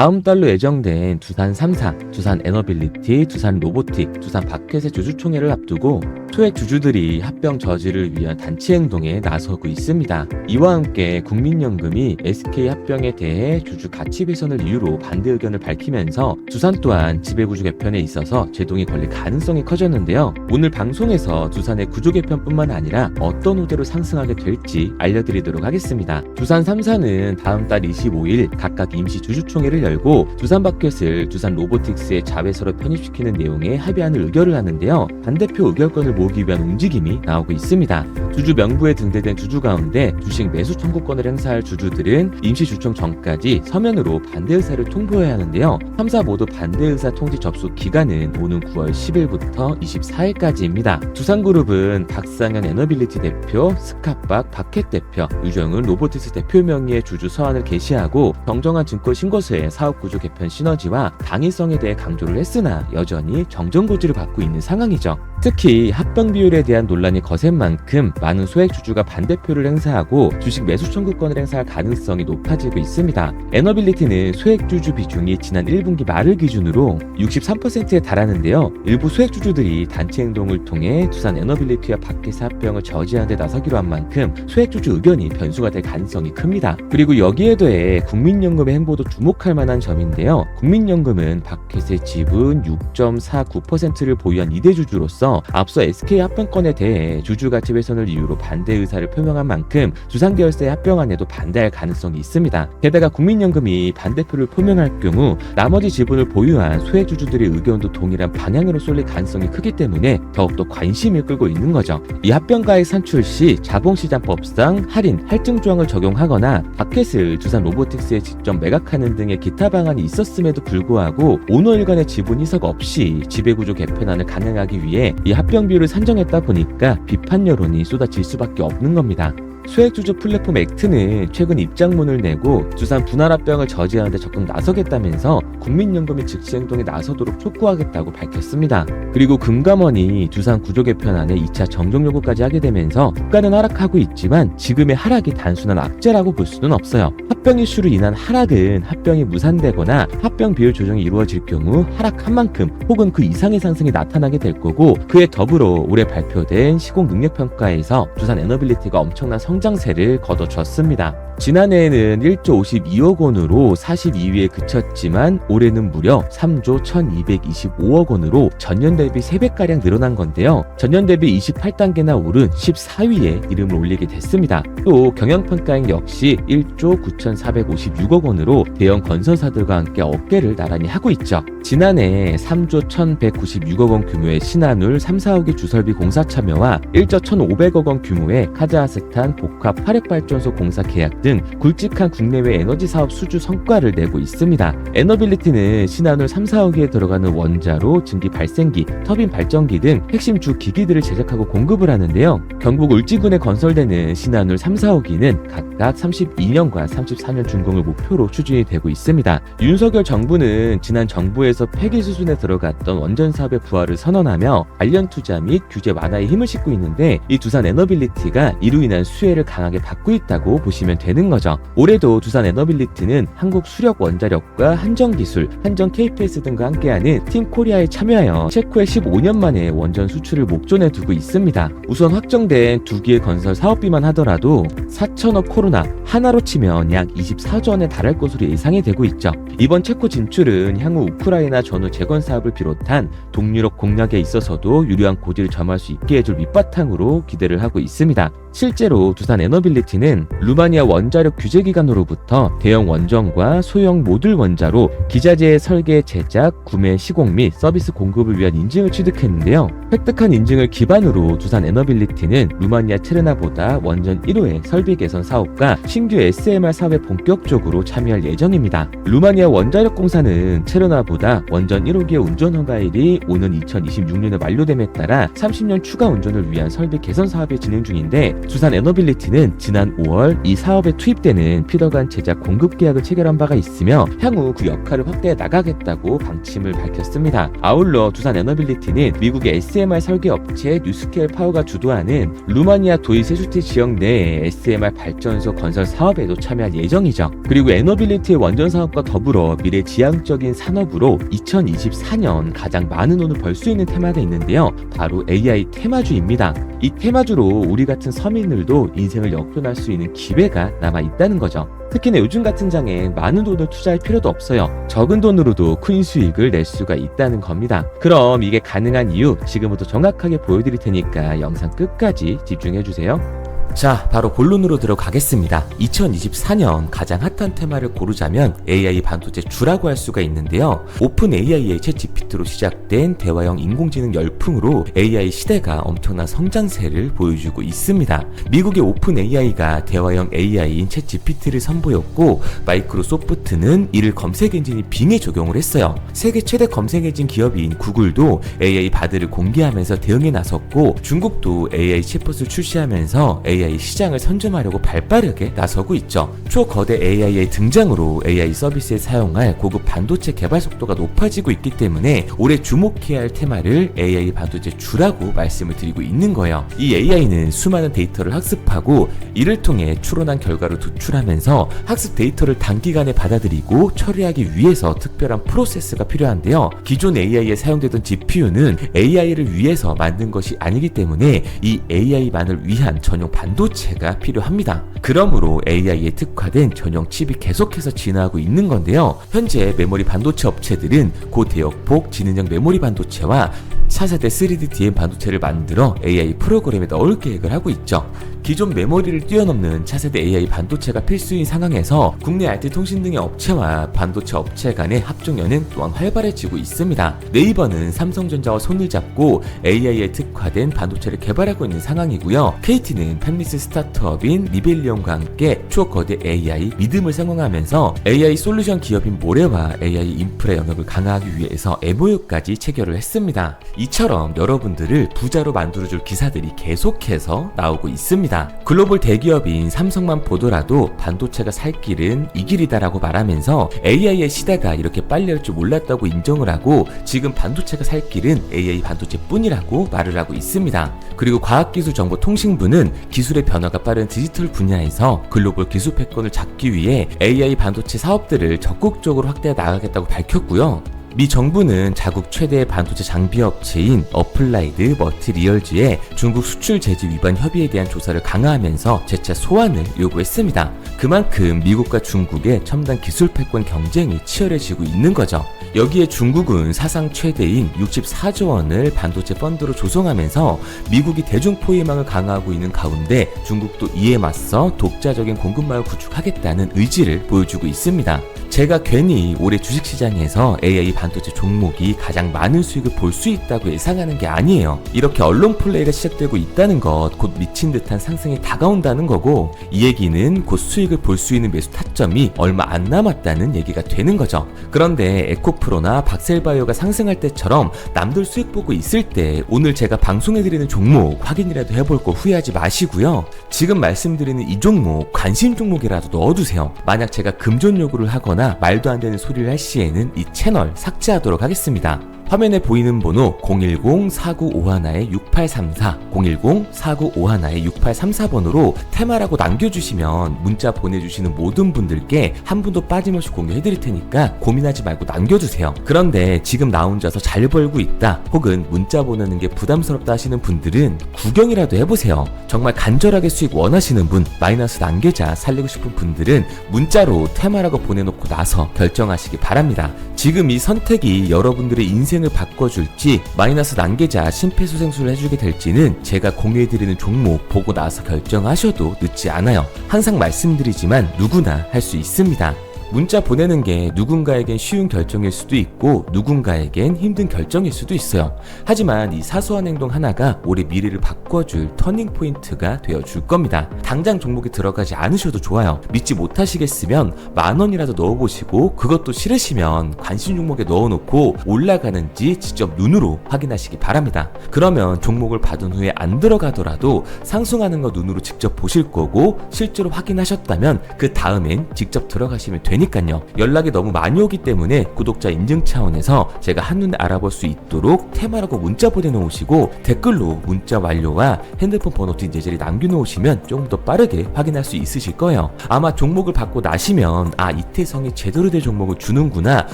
다음 달로 예정된 두산 3사, 두산 에너빌리티, 두산 로보틱, 두산 바켓의 주주총회를 앞두고 소액 주주들이 합병 저지를 위한 단체 행동에 나서고 있습니다. 이와 함께 국민연금이 SK 합병에 대해 주주 가치 훼손을 이유로 반대 의견을 밝히면서 두산 또한 지배구조 개편에 있어서 제동이 걸릴 가능성이 커졌는데요. 오늘 방송에서 두산의 구조 개편뿐만 아니라 어떤 후대로 상승하게 될지 알려드리도록 하겠습니다. 두산 3사는 다음 달 25일 각각 임시 주주총회를 열고 두산 바켓을 두산 로보틱스의 자회사로 편입시키는 내용의 합의안을 의결을 하는데요. 반대표 의결권을 모으기 위한 움직임이 나오고 있습니다. 주주 명부에 등재된 주주 가운데 주식 매수 청구권을 행사할 주주들은 임시 주총 전까지 서면으로 반대 의사를 통보해야 하는데요. 3사 모두 반대 의사 통지 접수 기간은 오는 9월 10일부터 24일까지입니다. 두산그룹은 박상현 에너빌리티 대표, 스카박 바켓 대표, 유정은 로보틱스 대표 명의의 주주 서한을 게시하고 정정한 증권 신고서에 사업 구조 개편 시너지와 당위성에 대해 강조를 했으나 여전히 정정 고지를 받고 있는 상황이죠. 특히 합병 비율에 대한 논란이 거센 만큼 많은 소액 주주가 반대표를 행사하고 주식 매수 청구권을 행사할 가능성이 높아지고 있습니다. 에너빌리티는 소액 주주 비중이 지난 1분기 말을 기준으로 63%에 달하는데요. 일부 소액 주주들이 단체 행동을 통해 두산 에너빌리티와 밖에서 합병을 저지하는 데 나서기로 한 만큼 소액 주주 의견이 변수가 될 가능성이 큽니다. 그리고 여기에 더해 국민연금의 행보도 주목할 만한 점인데요. 국민연금은 바켓의 지분 6.49%를 보유한 2대 주주로서 앞서 SK 합병권에 대해 주주 가치 훼손을 이유로 반대 의사를 표명한 만큼 두산계열사의 합병안에도 반대할 가능성이 있습니다. 게다가 국민연금이 반대표를 표명할 경우 나머지 지분을 보유한 소액 주주들의 의견도 동일한 방향으로 쏠릴 가능성이 크기 때문에 더욱더 관심을 끌고 있는 거죠. 이 합병가액 산출 시 자본시장법상 할인, 할증 조항을 적용하거나 바켓을 두산 로보틱스에 직접 매각하는 등의 기타 방안이 있었음에도 불구하고 오너일 간의 지분 희석 없이 지배구조 개편안을 가능하기 위해 이 합병 비율을 산정했다 보니까 비판 여론이 쏟아질 수밖에 없는 겁니다. 소액주주 플랫폼 액트는 최근 입장문을 내고 두산 분할합병을 저지하는 데 적극 나서겠다면서 국민연금이 즉시 행동에 나서도록 촉구하겠다고 밝혔습니다. 그리고 금감원이 두산 구조 개편안에 2차 정정 요구까지 하게 되면서 주가는 하락하고 있지만 지금의 하락이 단순한 악재라고 볼 수는 없어요. 합병 이슈로 인한 하락은 합병이 무산되거나 합병 비율 조정이 이루어질 경우 하락한 만큼 혹은 그 이상의 상승이 나타나게 될 거고 그에 더불어 올해 발표된 시공 능력 평가에서 두산 에너빌리티가 엄청난 성 장세를 거둬줬습니다. 지난해에는 1조 52억 원으로 42위에 그쳤지만 올해는 무려 3조 1225억 원으로 전년 대비 3배가량 늘어난 건데요. 전년 대비 28단계나 오른 14위에 이름을 올리게 됐습니다. 또 경영평가액 역시 1조 9,456억 원으로 대형 건설사들과 함께 어깨를 나란히 하고 있죠. 지난해 3조 1,196억 원 규모의 신한울 3, 4호기 주설비 공사 참여와 1조 1,500억 원 규모의 카자흐스탄 복합 화력발전소 공사 계약 등 굵직한 국내외 에너지 사업 수주 성과를 내고 있습니다. 에너빌리티는 신한울 3, 4호기에 들어가는 원자로, 증기 발생기, 터빈 발전기 등 핵심 주 기기들을 제작하고 공급을 하는데요. 경북 울지군에 건설되는 신한울 3, 4호기는 각각 32년과 34년 준공을 목표로 추진이 되고 있습니다. 윤석열 정부는 지난 정부에서 폐기 수순에 들어갔던 원전 사업의 부활을 선언하며 관련 투자 및 규제 완화에 힘을 싣고 있는데 이 두산 에너빌리티가 이로 인한 수혜 를 강하게 받고 있다고 보시면 되는 거죠. 올해도 두산 에너빌리티는 한국 수력 원자력과 한정 기술, 한정 KPS 등과 함께하는 팀 코리아에 참여하여 체코에 15년 만에 원전 수출을 목전에 두고 있습니다. 우선 확정된 두 기의 건설 사업비만 하더라도 4천억 코로나 하나로 치면 약 24조 원에 달할 것으로 예상이 되고 있죠. 이번 체코 진출은 향후 우크라이나 전후 재건 사업을 비롯한 동유럽 공략에 있어서도 유리한 고지를 점할 수 있게 해줄 밑바탕으로 기대를 하고 있습니다. 실제로 두산 에너빌리티는 루마니아 원자력 규제기관으로부터 대형 원전과 소형 모듈 원자로 기자재의 설계, 제작, 구매, 시공 및 서비스 공급을 위한 인증을 취득했는데요. 획득한 인증을 기반으로 두산 에너빌리티는 루마니아 트레나보다 원전 1호의 설비 개선 사업과 신규 SMR 사업에 본격적으로 참여할 예정입니다. 루마니아 원자력 공사는 체르나보다 원전 1호기의 운전 허가일이 오는 2026년에 만료됨에 따라 30년 추가 운전을 위한 설비 개선 사업이 진행 중인데 두산 에너빌리티는 지난 5월 이 사업에 투입되는 피더간 제작 공급 계약을 체결한 바가 있으며 향후 그 역할을 확대해 나가겠다고 방침을 밝혔습니다. 아울러 두산 에너빌리티는 미국의 SMR 설계 업체 뉴스케일 파워가 주도하는 루마니아 도이 세수티 지역 내 SMR 발전소 건설 사업에도 참여할 예정이죠. 그리고 에너빌리티의 원전 사업과 더불어 미래 지향적인 산업으로 2024년 가장 많은 돈을 벌 수 있는 테마가 있는데요. 바로 AI 테마주입니다. 이 테마주로 우리 같은 서민들도 인생을 역전할 수 있는 기회가 남아 있다는 거죠. 특히나 요즘 같은 장에 많은 돈을 투자할 필요도 없어요. 적은 돈으로도 큰 수익을 낼 수가 있다는 겁니다. 그럼 이게 가능한 이유 지금부터 정확하게 보여드릴 테니까 영상 끝까지 집중해 주세요. 자, 바로 본론으로 들어가겠습니다. 2024년 가장 핫한 테마를 고르자면 AI 반도체 주라고 할 수가 있는데요. 오픈 AI의 챗 GPT로 시작된 대화형 인공지능 열풍으로 AI 시대가 엄청난 성장세를 보여주고 있습니다. 미국의 오픈 AI가 대화형 AI인 챗 GPT를 선보였고 마이크로소프트는 이를 검색 엔진인 빙에 적용을 했어요. 세계 최대 검색 엔진 기업인 구글도 AI 바드를 공개하면서 대응에 나섰고 중국도 AI 챗봇을 출시하면서 AI 시장을 선점하려고 발빠르게 나서고 있죠. 초거대 AI의 등장으로 AI 서비스에 사용할 고급 반도체 개발 속도가 높아지고 있기 때문에 올해 주목해야 할 테마를 AI 반도체 주라고 말씀을 드리고 있는 거예요. 이 AI는 수많은 데이터를 학습하고 이를 통해 추론한 결과를 도출하면서 학습 데이터를 단기간에 받아들이고 처리하기 위해서 특별한 프로세스가 필요한데요. 기존 AI에 사용되던 GPU는 AI를 위해서 만든 것이 아니기 때문에 이 AI만을 위한 전용 반도체 가 필요합니다. 그러므로 AI에 특화된 전용 칩이 계속해서 진화하고 있는 건데요. 현재 메모리 반도체 업체들은 고대역폭 지능형 메모리 반도체와 4세대 3D DM 반도체를 만들어 AI 프로그램에 넣을 계획을 하고 있죠. 기존 메모리를 뛰어넘는 차세대 AI 반도체가 필수인 상황에서 국내 IT 통신 등의 업체와 반도체 업체 간의 합종연은 또한 활발해지고 있습니다. 네이버는 삼성전자와 손을 잡고 AI에 특화된 반도체를 개발하고 있는 상황이고요. KT는 팹리스 스타트업인 리벨리온과 함께 초거대 AI 믿음을 상황하면서 AI 솔루션 기업인 모레와 AI 인프라 영역을 강화하기 위해서 MOU까지 체결을 했습니다. 이처럼 여러분들을 부자로 만들어줄 기사들이 계속해서 나오고 있습니다. 글로벌 대기업인 삼성만 보더라도 반도체가 살 길은 이 길이다라고 말하면서 AI의 시대가 이렇게 빨리 할 줄 몰랐다고 인정을 하고 지금 반도체가 살 길은 AI 반도체뿐이라고 말을 하고 있습니다. 그리고 과학기술정보통신부는 기술의 변화가 빠른 디지털 분야에서 글로벌 기술 패권을 잡기 위해 AI 반도체 사업들을 적극적으로 확대해 나가겠다고 밝혔고요. 미 정부는 자국 최대 반도체 장비 업체인 어플라이드 머티리얼즈의 중국 수출 제재 위반 협의에 대한 조사를 강화하면서 재차 소환을 요구했습니다. 그만큼 미국과 중국의 첨단 기술 패권 경쟁이 치열해지고 있는 거죠. 여기에 중국은 사상 최대인 64조 원을 반도체 펀드로 조성하면서 미국이 대중 포위망을 강화하고 있는 가운데 중국도 이에 맞서 독자적인 공급망을 구축하겠다는 의지를 보여주고 있습니다. 제가 괜히 올해 주식시장에서 AI 반 도체 종목이 가장 많은 수익을 볼 수 있다고 예상하는 게 아니에요. 이렇게 언론 플레이가 시작되고 있다는 것, 곧 미친 듯한 상승이 다가온다는 거고, 이 얘기는 곧 수익을 볼 수 있는 매수 타점이 얼마 안 남았다는 얘기가 되는 거죠. 그런데 에코프로나 박셀바이오가 상승할 때처럼 남들 수익 보고 있을 때 오늘 제가 방송해드리는 종목 확인이라도 해볼 거 후회하지 마시고요. 지금 말씀드리는 이 종목 관심 종목이라도 넣어두세요. 만약 제가 금전 요구를 하거나 말도 안 되는 소리를 할 시에는 이 채널 삭제하도록 하겠습니다. 화면에 보이는 번호 010-4951-6834, 010-4951-6834번으로 테마라고 남겨주시면 문자 보내주시는 모든 분들께 한 분도 빠짐없이 공유해드릴 테니까 고민하지 말고 남겨주세요. 그런데 지금 나 혼자서 잘 벌고 있다, 혹은 문자 보내는 게 부담스럽다 하시는 분들은 구경이라도 해보세요. 정말 간절하게 수익 원하시는 분, 마이너스 단계자 살리고 싶은 분들은 문자로 테마라고 보내놓고 나서 결정하시기 바랍니다. 지금 이 선택이 여러분들의 인생 을 바꿔줄지 마이너스 단계자 심폐소생술을 해주게 될지는 제가 공유해드리는 종목 보고 나서 결정하셔도 늦지 않아요. 항상 말씀드리지만 누구나 할 수 있습니다. 문자 보내는 게 누군가에겐 쉬운 결정일 수도 있고 누군가에겐 힘든 결정일 수도 있어요. 하지만 이 사소한 행동 하나가 우리 미래를 바꿔줄 터닝 포인트가 되어 줄 겁니다. 당장 종목에 들어가지 않으셔도 좋아요. 믿지 못하시겠으면 만 원이라도 넣어보시고 그것도 싫으시면 관심 종목에 넣어놓고 올라가는지 직접 눈으로 확인하시기 바랍니다. 그러면 종목을 받은 후에 안 들어가더라도 상승하는 거 눈으로 직접 보실 거고 실제로 확인하셨다면 그 다음엔 직접 들어가시면 되니까요. 연락이 너무 많이 오기 때문에 구독자 인증 차원에서 제가 한눈에 알아볼 수 있도록 테마라고 문자 보내놓으시고 댓글로 문자 완료와 핸드폰 번호 뒷 예절이 남겨놓으시면 조금 더 빠르게 확인할 수 있으실 거예요. 아마 종목을 받고 나시면 아 이태성이 제대로 된 종목을 주는구나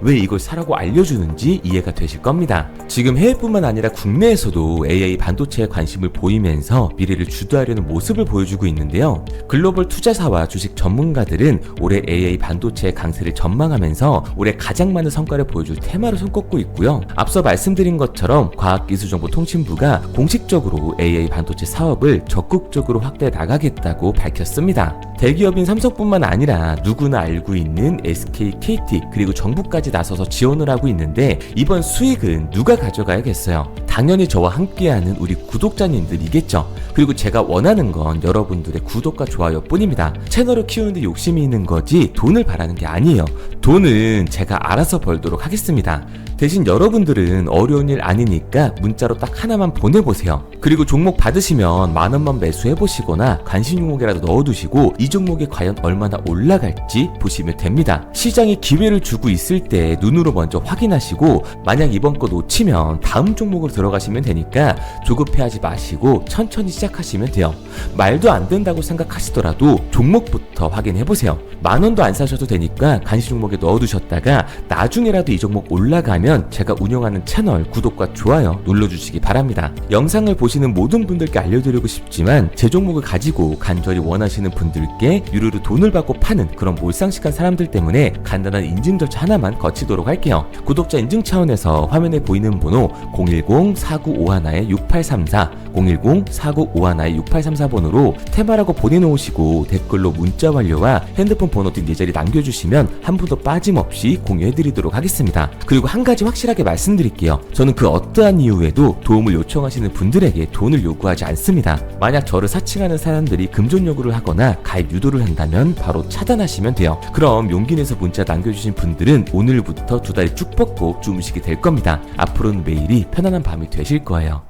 왜 이걸 사라고 알려주는지 이해가 되실 겁니다. 지금 해외뿐만 아니라 국내에서도 AI 반도체에 관심을 보이면서 미래를 주도하려는 모습을 보여주고 있는데요. 글로벌 투자사와 주식 전문가들은 올해 AI 반도체 의 강세를 전망하면서 올해 가장 많은 성과를 보여줄 테마로 손꼽고 있고요. 앞서 말씀드린 것처럼 과학기술정보통신부가 공식적으로 AI 반도체 사업을 적극적으로 확대해 나가겠다고 밝혔습니다. 대기업인 삼성뿐만 아니라 누구나 알고 있는 SK, KT 그리고 정부까지 나서서 지원을 하고 있는데 이번 수익은 누가 가져가야겠어요? 당연히 저와 함께하는 우리 구독자님들이겠죠. 그리고 제가 원하는 건 여러분들의 구독과 좋아요 뿐입니다. 채널을 키우는데 욕심이 있는 거지 돈을 바라는 게 아니에요. 돈은 제가 알아서 벌도록 하겠습니다. 대신 여러분들은 어려운 일 아니니까 문자로 딱 하나만 보내보세요. 그리고 종목 받으시면 만 원만 매수해보시거나 관심 종목이라도 넣어두시고 이 종목이 과연 얼마나 올라갈지 보시면 됩니다. 시장이 기회를 주고 있을 때 눈으로 먼저 확인하시고 만약 이번 거 놓치면 다음 종목으로 들어가시면 되니까 조급해하지 마시고 천천히 시작하시면 돼요. 말도 안 된다고 생각하시더라도 종목부터 확인해보세요. 만 원도 안 사셔도 되니 까 관심 종목에 넣어두셨다가 나중에라도 이 종목 올라가면 제가 운영하는 채널 구독과 좋아요 눌러주시기 바랍니다. 영상을 보시는 모든 분들께 알려드리고 싶지만 제 종목을 가지고 간절히 원하시는 분들께 유료로 돈을 받고 파는 그런 몰상식한 사람들 때문에 간단한 인증 절차 하나만 거치도록 할게요. 구독자 인증 차원에서 화면에 보이는 번호 010-4951-6834 010-4951-6834번으로 테마라고 보내놓으시고 댓글로 문자 완료와 핸드폰 번호 등 예절이 남겨주시면 한 분도 빠짐없이 공유해드리도록 하겠습니다. 그리고 한 가지 확실하게 말씀드릴게요. 저는 그 어떠한 이유에도 도움을 요청하시는 분들에게 돈을 요구하지 않습니다. 만약 저를 사칭하는 사람들이 금전 요구를 하거나 가입 유도를 한다면 바로 차단하시면 돼요. 그럼 용기 내서 문자 남겨주신 분들은 오늘부터 두 다리 쭉 뻗고 주무시게 될 겁니다. 앞으로는 매일이 편안한 밤이 되실 거예요.